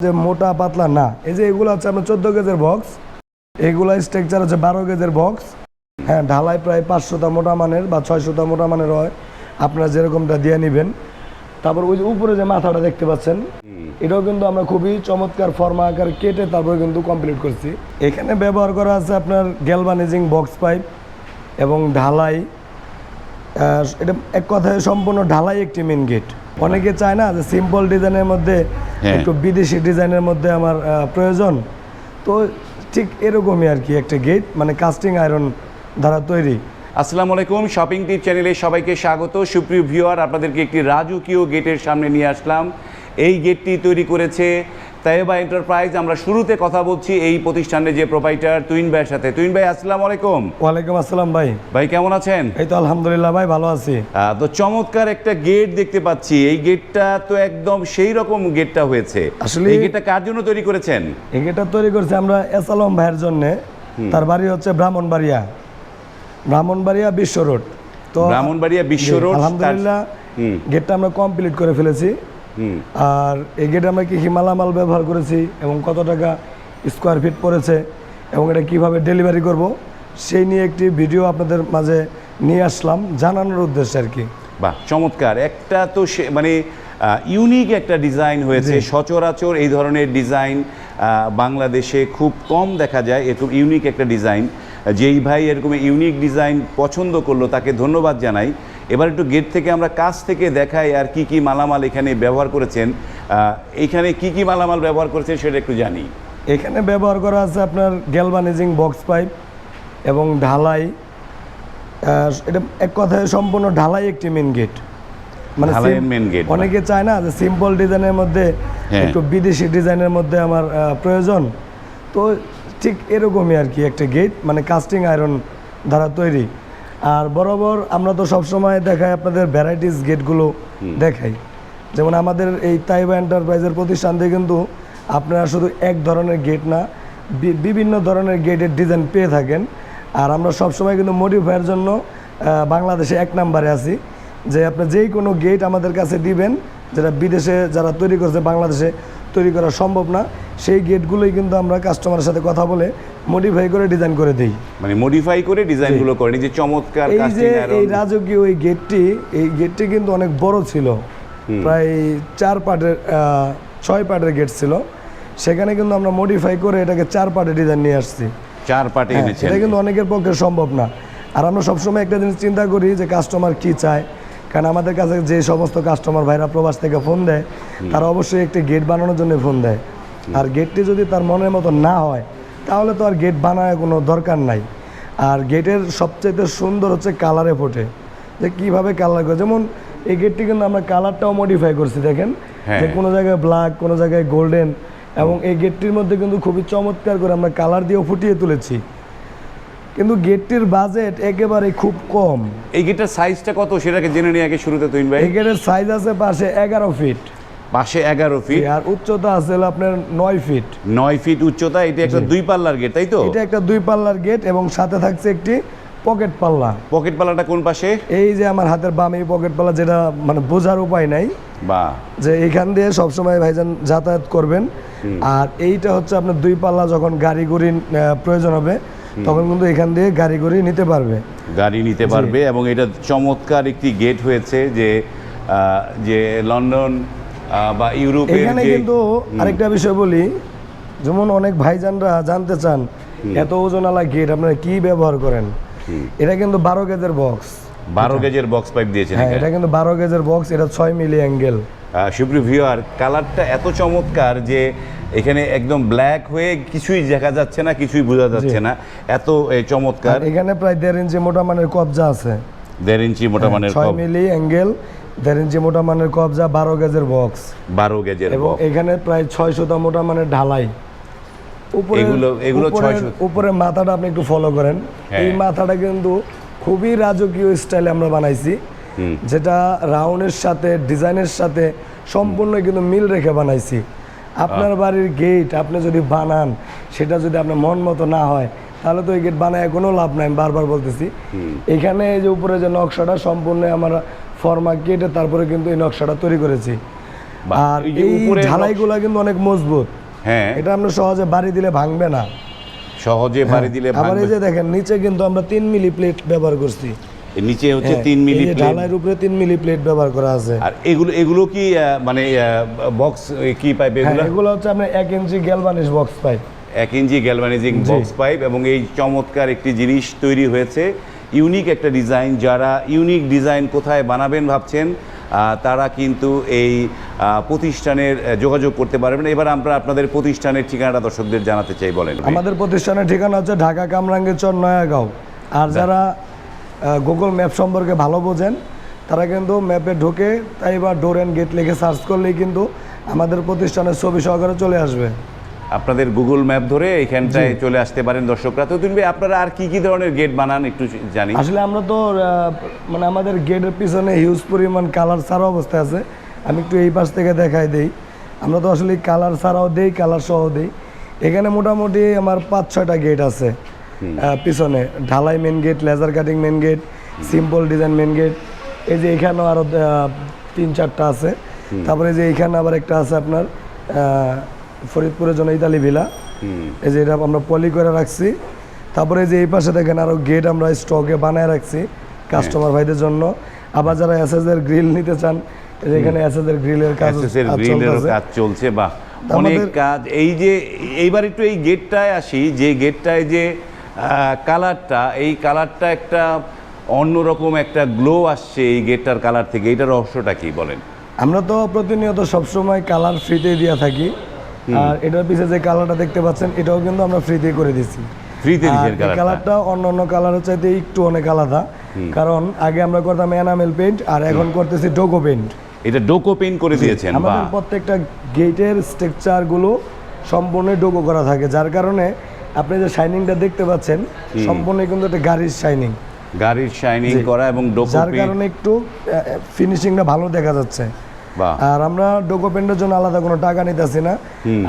যে মোটা, পাতলা, না। এই যে এগুলো হচ্ছে আপনার চোদ্দ গেজের বক্স এগুলো স্ট্রাকচার হচ্ছে বারো গেজের বক্স হ্যাঁ ঢালাই প্রায় পাঁচশোটা মোটা মানের বা ছয়শোটা মোটা মানের হয়। আপনারা যেরকমটা দিয়ে নেবেন। তারপর ওই যে উপরে যে মাথাটা দেখতে পাচ্ছেন, এটাও কিন্তু আমরা খুবই চমৎকার ফর্মা আকার কেটে তারপরে কিন্তু কমপ্লিট করছি। এখানে ব্যবহার করা আছে আপনার গ্যালভানাইজিং বক্স পাইপ এবং ঢালাই এটা এক কথায় সম্পূর্ণ ঢালাই একটি মেন গেট অনেকে চায় না যে সিম্পল ডিজাইনের মধ্যে হ্যাঁ। একটু বিদেশি ডিজাইনের মধ্যে আমার প্রয়োজন। তো ঠিক এরকমই আর কি একটা গেট মানে কাস্টিং আয়রন দ্বারা তৈরি। আসসালামু আলাইকুম শপিং টিপ চ্যানেলে সবাইকে স্বাগত। সুপ্রিয় ভিউয়ার আপনাদেরকে একটি রাজকীয় গেটের সামনে নিয়ে আসলাম। এই গেটটি তৈরি করেছে তাইবা এন্টারপ্রাইজ আমরা শুরুতে কথা বলছি এই প্রতিষ্ঠানের যে প্রোপাইটার তুইন ভাইয়ের সাথে। তুইন ভাই আসসালামু আলাইকুম। ওয়ালাইকুম আসসালাম ভাই। ভাই কেমন আছেন? এই তো আলহামদুলিল্লাহ ভাই ভালো আছি। তো চমৎকার একটা গেট দেখতে পাচ্ছি। এই গেটটা তো একদম সেই রকম গেটটা হয়েছে। আসলে- এই গেটটা কার জন্য তৈরি করেছেন? এই গেটটা তৈরি করেছে আমরা এস আলম ভাইয়ের জন্য। তার বাড়ি হচ্ছে ব্রাহ্মণবাড়িয়া। ব্রাহ্মণবাড়িয়া বিশ্ব রোড। তো ব্রাহ্মণবাড়িয়া বিশ্ব রোড আলহামদুলিল্লাহ গেটটা আমরা কমপ্লিট করে ফেলেছি। আর এই গেটে আমরা কি কি মালামাল ব্যবহার করেছি এবং কত টাকা স্কোয়ার ফিট পড়েছে এবং এটা কীভাবে ডেলিভারি করব সেই নিয়ে একটি ভিডিও আপনাদের মাঝে নিয়ে আসলাম জানানোর উদ্দেশ্যে আর কি। বাহ চমৎকার। একটা তো সে- মানে ইউনিক একটা ডিজাইন হয়েছে। সচরাচর এই ধরনের ডিজাইন বাংলাদেশে খুব কম দেখা যায়। এরকম ইউনিক একটা ডিজাইন যেই ভাই এরকম ইউনিক ডিজাইন পছন্দ করল তাকে ধন্যবাদ জানাই। এবার একটু গেট থেকে আমরা কাছ থেকে দেখাই আর কি কি মালামাল এখানে ব্যবহার করেছেন। এখানে কি কি মালামাল ব্যবহার করেছেন সেটা একটু জানি। এখানে ব্যবহার করা আছে আপনার গ্যালভানাইজিং বক্স পাইপ এবং ঢালাই। এটা এক কথায় সম্পূর্ণ ঢালাই একটি মেন গেট ঢালাইয়ের sim- main gate, অনেকে চায় না যে সিম্পল ডিজাইনের মধ্যে হ্যাঁ। একটু বিদেশি ডিজাইনের মধ্যে আমার প্রয়োজন। তো ঠিক এরকমই আর কি একটা গেট মানে কাস্টিং আয়রন দ্বারা তৈরি। আর বরাবর আমরা তো সবসময় দেখাই আপনাদের ভ্যারাইটিস গেটগুলো দেখাই। যেমন আমাদের এই তাইবা এন্টারপ্রাইজের প্রতিষ্ঠান থেকে কিন্তু আপনারা শুধু এক ধরনের গেট না বিভিন্ন ধরনের গেটের ডিজাইন পেয়ে থাকেন। আর আমরা সবসময় কিন্তু মডিফাইয়ের জন্য বাংলাদেশে এক নাম্বারে আছি। যে আপনি যেই কোনো গেট আমাদের কাছে দিবেন যেটা বিদেশে যারা তৈরি করছে বাংলাদেশে তৈরি করা সম্ভব না সেই গেটগুলোই কিন্তু আমরা কাস্টমারের সাথে কথা বলে মডিফাই করে ডিজাইন করে দিই। মানে মডিফাই করে ডিজাইনগুলো করেন এই যে চমৎকার এই যে এই রাজকীয় এই গেটটি এই গেটটি কিন্তু অনেক বড় ছিল। প্রায় চার পার্টের ছয় পার্টের গেট ছিল। সেখানে কিন্তু আমরা মডিফাই করে এটাকে চার পার্টের ডিজাইন নিয়ে আসছি। চার পাটে হ্যাঁ, এনেছেন। এটা কিন্তু অনেকের পক্ষে সম্ভব না। আর আমরা সবসময় একটা জিনিস চিন্তা করি যে কাস্টমার কি চায়। কারণ আমাদের কাছে যে সমস্ত কাস্টমার ভাইরা প্রবাস থেকে ফোন দেয় তারা অবশ্যই একটি গেট বানানোর জন্য ফোন দেয়। আর গেটটি যদি তার মনের মতো না হয় তাহলে তো আর গেট বানায় কোনো দরকার নাই। আর গেটের সবচেয়ে সুন্দর হচ্ছে কালারে ফোটে। যে কীভাবে কালার করে যেমন এই গেটটি কিন্তু আমরা কালারটাও মডিফাই করছি দেখেন? হ্যাঁ। যে কোনো জায়গায় ব্ল্যাক কোনো জায়গায় গোল্ডেন এবং এই গেটটির মধ্যে কিন্তু খুবই চমৎকার করে আমরা কালার দিয়েও ফুটিয়ে তুলেছি। কিন্তু গেটটির বাজেট একেবারে খুব কম। এই গেটের সাইজটা কত? সেটাকে জেনে নিয়ে আগে শুরুতে তুইন ভাই। এই গেটের সাইজ আছে পাশে এগারো ফিট পাশে এগারো ফিট আর উচ্চতা আছে আপনার নয় ফিট নয় ফিট উচ্চতা এটা একটা দুই পাল্লার গেট তাই তো? এটা একটা দুই পাল্লার গেট এবং সাথে থাকছে একটি পকেট পাল্লা। পকেট পাল্লাটা কোন পাশে? এই যে আমার হাতের বামে পকেট পাল্লা যেটা মানে বোঝার উপায় নাই। বা। যে এইখান দিয়ে সবসময় ভাইজান যাতায়াত করবেন। আর এইটা হচ্ছে আপনার দুই পাল্লা যখন গাড়ি গুড়ি প্রয়োজন হবে তখন কিন্তু এখান দিয়ে গাড়ি গুড়ি নিতে পারবে। গাড়ি নিতে পারবে এবং এটা চমৎকার একটি গেট হয়েছে যে যে লন্ডন বা ইউরোপের এখানে কিন্তু আরেকটা বিষয় বলি যেমন অনেক ভাইজানরা জানতে চান এত ওজনওয়ালা গেট আপনারা কি ব্যবহার করেন? এটা কিন্তু বারো গেজের বক্স বারো গেজের বক্স পাইপ দিয়েছেন হ্যাঁ। এটা কিন্তু বারো গেজের বক্স এটা ছয় মিলি অ্যাঙ্গেল সুপ্রিয় ভিউয়ার কালারটা এত চমৎকার যে এখানে একদম ব্ল্যাক হয়ে কিছুই দেখা যাচ্ছে না কিছুই বোঝা যাচ্ছে না। এত চমৎকার। এখানে প্রায় দেড় ইঞ্চি মোটা মানের কবজা আছে। দেড় ইঞ্চি মোটা মানের ছয় মিলি অ্যাঙ্গেল দেড় ইঞ্চি মোটা মানের কবজা বারো গেজের বক্স বারো গেজের এবং এখানে প্রায় ছয়শোটা মোটা মানের ঢালাই। উপরে এগুলো- এগুলো উপরের- 600 উপরে মাথাটা আপনি একটু ফলো করেন। হ্যাঁ। এই মাথাটা কিন্তু খুবই রাজকীয় স্টাইলে আমরা বানাইছি। যেটা রাউন্ডের সাথে ডিজাইনের সাথে সম্পূর্ণ কিন্তু মিল রেখে বানাইছি। আপনার বাড়ির গেট আপনি যদি বানান সেটা যদি আপনার মন মতো না হয় তাহলে তো এই গেট বানায় কোনো লাভ নাই বারবার বলতেছি। এখানে এই যে উপরে যে নকশাটা সম্পূর্ণ আমরা ফর্মা কেটে তারপরে কিন্তু এই নকশাটা তৈরি করেছি। আর এই ঢালাইগুলা কিন্তু অনেক মজবুত। হ্যাঁ। এটা আমরা সহজে বাড়ি দিলে ভাঙবে না। সহজে বাড়ি দিলে আবার এই যে দেখেন নিচে কিন্তু আমরা তিন মিলি প্লেট ব্যবহার করছি। নিচে হচ্ছে হ্যাঁ, তিন মিলি প্লেট। ঢালাইয়ের উপরে তিন মিলি প্লেট ব্যবহার করা আছে। আর এগুলো এগুলো কি মানে বক্স কি পাইপ হ্যাঁ এগুলো? এগুলো হচ্ছে আপনার এক ইঞ্চি গ্যালভানিশ বক্স পাইপ এক ইঞ্চি গ্যালভানাইজিং জি। বক্স পাইপ এবং এই চমৎকার একটি জিনিস তৈরি হয়েছে। ইউনিক একটা ডিজাইন যারা ইউনিক ডিজাইন কোথায় বানাবেন ভাবছেন তারা কিন্তু এই প্রতিষ্ঠানের যোগাযোগ করতে পারবেন। এবার আমরা আপনাদের প্রতিষ্ঠানের ঠিকানাটা দর্শকদের জানাতে চাই বলেন আমাদের প্রতিষ্ঠানের ঠিকানা হচ্ছে ঢাকা কামরাঙ্গীরচর নয়াগাঁও। আর যারা গুগল ম্যাপ সম্পর্কে ভালো বোঝেন তারা কিন্তু ম্যাপে ঢুকে তাই বা ডোর অ্যান্ড গেট লিখে সার্চ করলেই কিন্তু আমাদের প্রতিষ্ঠানের ছবি সহকারে চলে আসবে। আপনাদের গুগল ম্যাপ ধরে এখানটায় চলে আসতে পারেন দর্শকরা। তো তুমি আপনারা আর কি কি ধরনের গেট বানান একটু জানি। আসলে আমরা তো মানে আমাদের গেটের পিছনে হিউজ পরিমাণ কালার ছাড়া অবস্থা আছে। আমি একটু এই পাশ থেকে দেখাই দেই। আমরা তো আসলে কালার ছাড়াও দেই কালার সহ দেই। এখানে মোটামুটি আমার পাঁচ ছয়টা গেট আছে পিছনে। ঢালাই main gate laser cutting main gate simple design main gate এই যে এখানেও আরও তিন চারটা আছে। তারপরে যে এখানে আবার একটা আছে আপনার ফরিদপুরের জন্য ইতালি ভিলা। এই যে এটা আমরা পলি করে রাখছি। তারপরে যে এই পাশে দেখেন আরও গেট আমরা স্টকে বানায় রাখছি কাস্টমার ভাইদের জন্য। আবার যারা এসএস এর গ্রিল নিতে চান এই যে এখানে এসএস এর গ্রিলের কাজ কাজ। চলছে বাহ। আমাদের- অনেক কাজ। এই যে এইবার একটু এই গেটটায় আসি যে গেটটায় যে কালারটা এই কালারটা একটা অন্যরকম একটা গ্লো আসছে এই গেটটার কালার থেকে। এইটার রহস্যটা কি বলেন? আমরা তো প্রতিনিয়ত সবসময় কালার ফ্রিতে দিয়ে থাকি। আর এটার পিছনে যে কালারটা দেখতে পাচ্ছেন এটাও কিন্তু আমরা ফ্রিতে করে দিচ্ছি ফ্রিতে দিচ্ছেন কালারটা অন্য অন্য কালারের চাইতে একটু অনেক আলাদা। কারণ আগে আমরা করতাম এনামেল পেইন্ট আর এখন করতেছি ডোকো পেইন্ট এটা ডোকো পেইন্ট করে দিয়েছেন আমাদের প্রত্যেকটা গেটের স্ট্রাকচারগুলো সম্পূর্ণ ডোকো করা থাকে যার কারণে আপনি যে শাইনিংটা দেখতে পাচ্ছেন সম্পূর্ণ কিন্তু একটা গাড়ির শাইনিং গাড়ির শাইনিং করা এবং ডোকো যার কারণে একটু ফিনিশিংটা ভালো দেখা যাচ্ছে। আর আমরা ডোকো পেন্টের জন্য আলাদা কোনো টাকা নিতেছি না।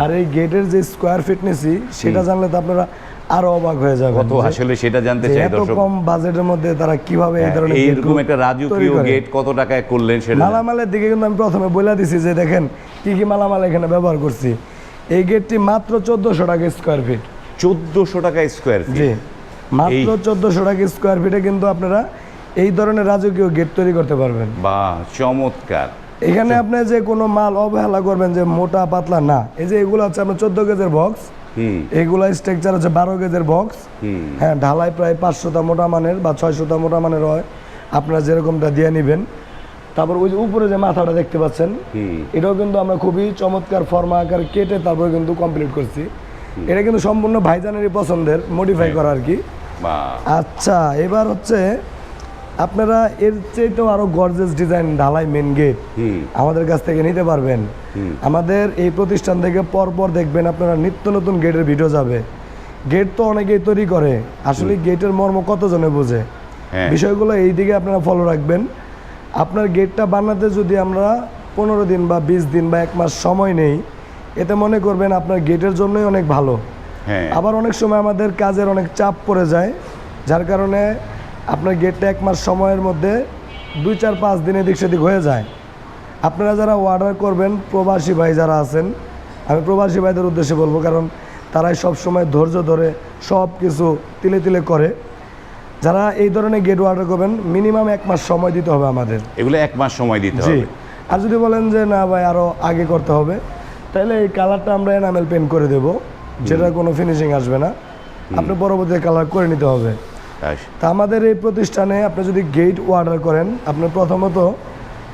আর এই গেটের যে স্কোয়ার ফিট নিছি সেটা জানলে তো আপনারা আরও অবাক হয়ে যাবেন কত আসলে সেটা জানতে চাই এত দর্শক। কম বাজেটের মধ্যে তারা কীভাবে এই ধরনের এইরকম একটা রাজকীয় গেট কত টাকায় করলেন সেটা মালামালের দিকে কিন্তু আমি প্রথমে বলে দিছি যে দেখেন কি কি মালামাল এখানে ব্যবহার করছি। এই গেটটি মাত্র চোদ্দশো টাকা স্কোয়ার ফিট চোদ্দশো টাকা স্কোয়ার জি। ফিট মাত্র চোদ্দশো টাকা স্কোয়ার ফিটে কিন্তু আপনারা এই ধরনের রাজকীয় গেট তৈরি করতে পারবেন। বাহ চমৎকার। এখানে আপনি যে কোনো মাল অবহেলা করবেন যে মোটা পাতলা না। এই যে এগুলো হচ্ছে আপনার চোদ্দ গেজের বক্স এগুলা স্ট্রাকচার হচ্ছে বারো গেজের বক্স হ্যাঁ ঢালাই প্রায় পাঁচশোটা মোটা মানের বা ছয়শোটা মোটা মানের হয়। আপনারা যেরকমটা দিয়ে নেবেন। তারপর ওই যে উপরে যে মাথাটা দেখতে পাচ্ছেন এটাও কিন্তু আমরা খুবই চমৎকার ফর্মা আকার কেটে তারপরে কিন্তু কমপ্লিট করছি। এটা কিন্তু সম্পূর্ণ ভাইজানেরই পছন্দের মডিফাই করা আর কি। আচ্ছা এবার হচ্ছে আপনারা এর চেয়েতেও আরও গর্জেস ডিজাইন ঢালাই মেন গেট আমাদের কাছ থেকে নিতে পারবেন। আমাদের এই প্রতিষ্ঠান থেকে পরপর দেখবেন আপনারা নিত্য নতুন গেটের ভিডিও যাবে। গেট তো অনেকেই তৈরি করে। আসলে গেটের মর্ম কতজনে বোঝে? হ্যাঁ। বিষয়গুলো এই দিকে আপনারা ফলো রাখবেন। আপনার গেটটা বানাতে যদি আমরা পনেরো দিন বা বিশ দিন বা এক মাস সময় নেই এতে মনে করবেন আপনার গেটের জন্যই অনেক ভালো। হ্যাঁ। আবার অনেক সময় আমাদের কাজের অনেক চাপ পড়ে যায় যার কারণে আপনার গেটটা এক মাস সময়ের মধ্যে দুই চার পাঁচ দিন এদিক সেদিক হয়ে যায়। আপনারা যারা অর্ডার করবেন প্রবাসী ভাই যারা আছেন আমি প্রবাসী ভাইদের উদ্দেশ্যে বলব কারণ তারাই সব সময় ধৈর্য ধরে সব কিছু তিলে তিলে করে। যারা এই ধরনের গেট অর্ডার করবেন মিনিমাম এক মাস সময় দিতে হবে আমাদের। এগুলো এক মাস সময় দিতে হবে। আর যদি বলেন যে না ভাই আরও আগে করতে হবে তাহলে এই কালারটা আমরা এনামেল পেন্ট করে দেব যেটা কোনো ফিনিশিং আসবে না। আপনি পরবর্তীতে কালার করে নিতে হবে। তা আমাদের এই প্রতিষ্ঠানে আপনি যদি গেট অর্ডার করেন আপনি প্রথমত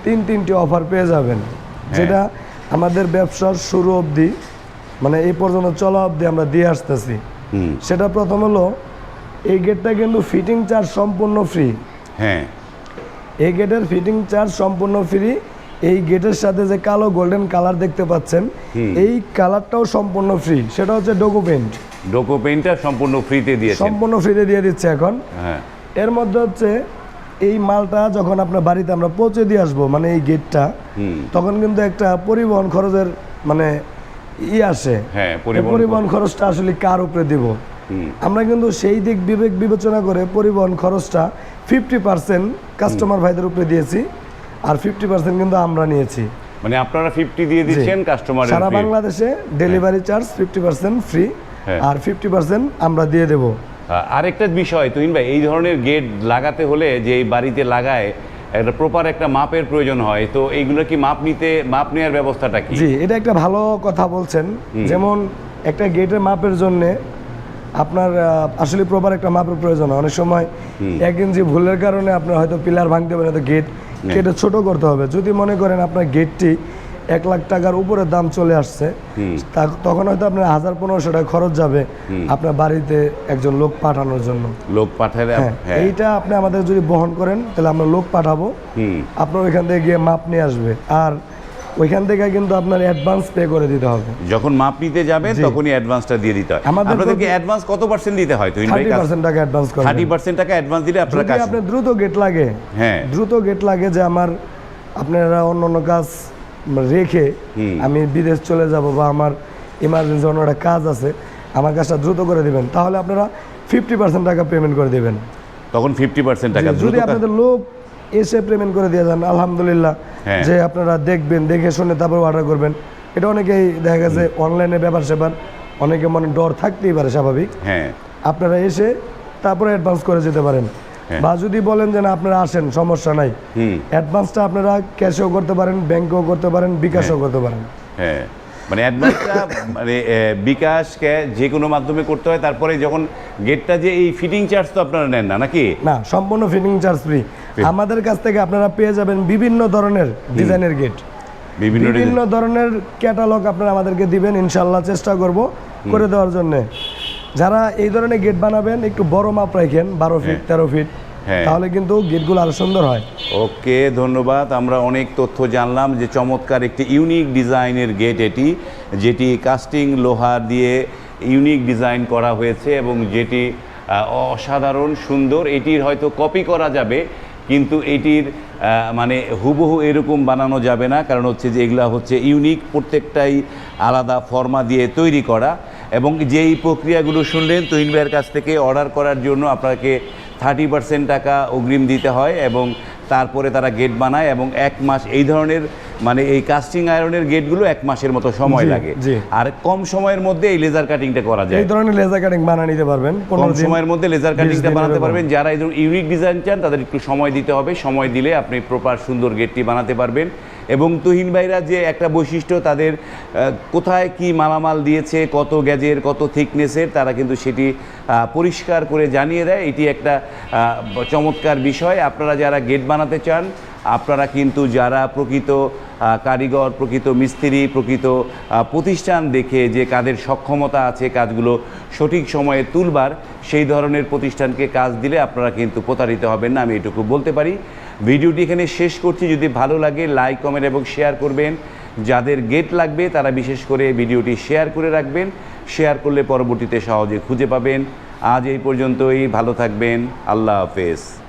তিন তিনটি অফার পেয়ে যাবেন। যেটা আমাদের ব্যবসার শুরু অবধি মানে এই পর্যন্ত চলা অবধি আমরা দিয়ে আসতেছি। সেটা প্রথম হলো এই গেটটা কিন্তু ফিটিং চার্জ সম্পূর্ণ ফ্রি হ্যাঁ। এই গেটের ফিটিং চার্জ সম্পূর্ণ ফ্রি এই গেটের সাথে যে কালো গোল্ডেন কালার দেখতে পাচ্ছেন এই কালারটাও সম্পূর্ণ ফ্রি সেটা হচ্ছে ডোকো পেন্ট ডোকো পেইন্টটা সম্পূর্ণ ফ্রিতে দিয়েছেন সম্পূর্ণ ফ্রিতে দিয়ে দিচ্ছে এখন। হ্যাঁ। এর মধ্যে হচ্ছে এই মালটা যখন আপনার বাড়িতে আমরা পৌঁছে দিয়ে আসব মানে এই গেটটা তখন কিন্তু একটা পরিবহন খরচের মানে ই আসে। হ্যাঁ, পরিবহন খরচটা আসলে কার উপরে দিব? আমরা কিন্তু সেই দিক বিবেক বিবেচনা করে পরিবহন খরচটা ফিফটি পার্সেন্ট কাস্টমার ভাইদের উপরে দিয়েছি আর ফিফটি পার্সেন্ট কিন্তু আমরা নিয়েছি। মানে আপনারা ফিফটি দিয়ে দিচ্ছেন কাস্টমার সারা বাংলাদেশে delivery charge fifty percent free. আর ফিফটি পার্সেন্ট আমরা দিয়ে দেবো। আরেকটা বিষয় তুহিন ভাই এই ধরনের গেট লাগাতে হলে যে এই বাড়িতে লাগায় একটা প্রপার একটা মাপের প্রয়োজন হয় তো এইগুলো কি মাপ নিতে মাপ নেওয়ার ব্যবস্থাটা কি? জি এটা একটা ভালো কথা বলছেন। যেমন একটা গেটের মাপের জন্যে আপনার আসলে প্রপার একটা মাপের প্রয়োজন হয়। অনেক সময় এক ইঞ্চি ভুলের কারণে আপনার হয়তো পিলার ভাঙতে পারে হয়তো গেট কেটে ছোট করতে হবে। যদি মনে করেন আপনার গেটটি এক লাখ টাকার উপরে দাম চলে আসছে। তখন হয়তো আপনার হাজার পনেরোশো টাকা খরচ যাবে আপনার বাড়িতে একজন লোক পাঠানোর জন্য। লোক পাঠালে হ্যাঁ হ্যাঁ। এইটা আপনি আমাদের যদি বহন করেন তাহলে আমরা লোক পাঠাবো। আপনার ওইখান থেকে গিয়ে মাপ নিয়ে আসবে। আর ওইখান থেকে কিন্তু আপনার অ্যাডভান্স পে করে দিতে হবে। যখন মাপ নিতে যাবেন তখনই অ্যাডভান্সটা দিয়ে দিতে হয়। আপনাদেরকে অ্যাডভান্স কত পার্সেন্ট দিতে হয়? ভাই থার্টি পার্সেন্ট টাকা অ্যাডভান্স করে। থার্টি পার্সেন্ট টাকা অ্যাডভান্স দিলে আপনারা কাজ আপনার দ্রুত গেট লাগে হ্যাঁ। দ্রুত গেট লাগে যে আমার আপনারা অন্য অন্য কাজ রেখে আমি বিদেশ চলে যাব বা আমার ইমার্জেন্সি অন্য একটা কাজ আছে আমার কাজটা দ্রুত করে দিবেন তাহলে আপনারা ফিফটি পার্সেন্ট টাকা পেমেন্ট করে দেবেন। তখন ফিফটি পার্সেন্ট টাকা যদি আপনাদের লোক এসে পেমেন্ট করে দিয়ে যান আলহামদুলিল্লাহ হ্যাঁ। যে আপনারা দেখবেন দেখে শুনে তারপর অর্ডার করবেন। এটা অনেকেই দেখা গেছে অনলাইনে ব্যাপার স্যাপার অনেকে মনে ডর থাকতেই পারে স্বাভাবিক। হ্যাঁ। আপনারা এসে তারপরে অ্যাডভান্স করে যেতে পারেন। বা যদি বলেন যে না আপনারা আসেন সমস্যা নাই। অ্যাডভান্সটা আপনারা ক্যাশেও করতে পারেন ব্যাংকেও করতে পারেন বিকাশও করতে পারেন। হ্যাঁ। মানে অ্যাডভান্সটা মানে এ, বিকাশ ক্যাশ যে কোনো মাধ্যমে করতে হয় তারপরে যখন গেটটা যে এই ফিটিং চার্জ তো আপনারা নেন না নাকি? না সম্পূর্ণ ফিটিং চার্জ ফ্রি। আমাদের কাছ থেকে আপনারা পেয়ে যাবেন বিভিন্ন ধরনের ডিজাইনের গেট। বিভিন্ন বিভিন্ন ধরনের ক্যাটালগ আপনারা আমাদেরকে দিবেন ইনশাল্লাহ চেষ্টা করব করে দেওয়ার জন্য। যারা এই ধরনের গেট বানাবেন একটু বড় মাপ রাখেন বারো ফিট তেরো ফিট হ্যাঁ। তাহলে কিন্তু গেটগুলো আরও সুন্দর হয়। ওকে ধন্যবাদ। আমরা অনেক তথ্য জানলাম যে চমৎকার একটি ইউনিক ডিজাইনের গেট এটি যেটি কাস্টিং লোহা দিয়ে ইউনিক ডিজাইন করা হয়েছে এবং যেটি অসাধারণ সুন্দর। এটির হয়তো কপি করা যাবে কিন্তু এটির মানে হুবহু এরকম বানানো যাবে না। কারণ হচ্ছে যে এগুলা হচ্ছে ইউনিক প্রত্যেকটাই আলাদা ফর্মা দিয়ে তৈরি করা। এবং যেই প্রক্রিয়াগুলো শুনলেন তৈন ভাইয়ের কাছ থেকে অর্ডার করার জন্য আপনাকে থার্টি পার্সেন্ট টাকা অগ্রিম দিতে হয় এবং তারপরে তারা গেট বানায় এবং এক মাস এই ধরনের মানে এই কাস্টিং আয়রনের গেটগুলো এক মাসের মতো সময় লাগে। আর কম সময়ের মধ্যে এই লেজার কাটিংটা করা যায়। এই ধরনের লেজার কাটিং বানিয়ে নিতে পারবেন। কম সময়ের মধ্যে লেজার কাটিংটা বানাতে পারবেন। যারা এই ইউনিক ডিজাইন চান তাদের একটু সময় দিতে হবে। সময় দিলে আপনি প্রপার সুন্দর গেটটি বানাতে পারবেন। এবং তুহিন ভাইরা যে একটা বৈশিষ্ট্য তাদের কোথায় কি মালামাল দিয়েছে কত গ্যাজের কত থিকনেসের তারা কিন্তু সেটি পরিষ্কার করে জানিয়ে দেয়। এটি একটা চমৎকার বিষয়। আপনারা যারা গেট বানাতে চান আপনারা কিন্তু যারা প্রকৃত কারিগর, প্রকৃত মিস্ত্রি, প্রকৃত প্রতিষ্ঠান দেখে যে কাদের সক্ষমতা আছে কাজগুলো সঠিক সময়ে তুলবার, সেই ধরনের প্রতিষ্ঠানকে কাজ দিলে আপনারা কিন্তু প্রতারিত হবেন না, আমি এটুকু বলতে পারি। ভিডিওটি এখানে শেষ করছি, যদি ভালো লাগে লাইক, কমেন্ট এবং শেয়ার করবেন। যাদের গেট লাগবে, তারা বিশেষ করে ভিডিওটি শেয়ার করে রাখবেন। শেয়ার করলে পরবর্তীতে সহজে খুঁজে পাবেন। আজ এই পর্যন্তই, ভালো থাকবেন, আল্লাহ হাফেজ।